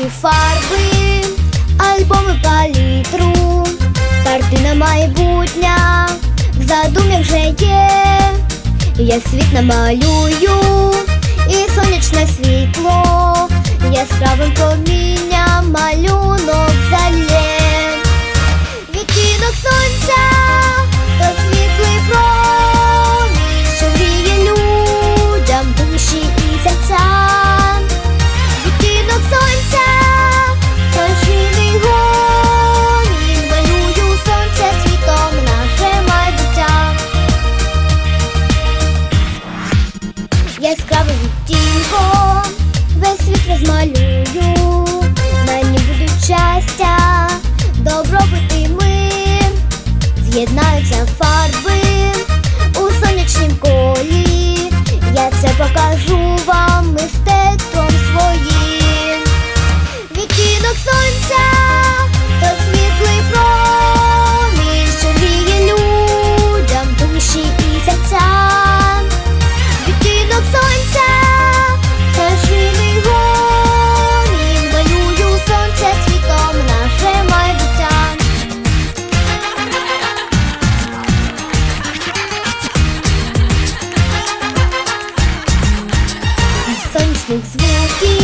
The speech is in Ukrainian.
і фарби, альбоми палітру, картина майбутня, в задум'ях вже є. Я світ намалюю, і сонячне світло яскравим промінням яскравим відтінком весь світ розмалюю, мені будуть щастя, добробут і мир. З'єднаються фарби у сонячнім колі, я це покажу. Bóg z wielki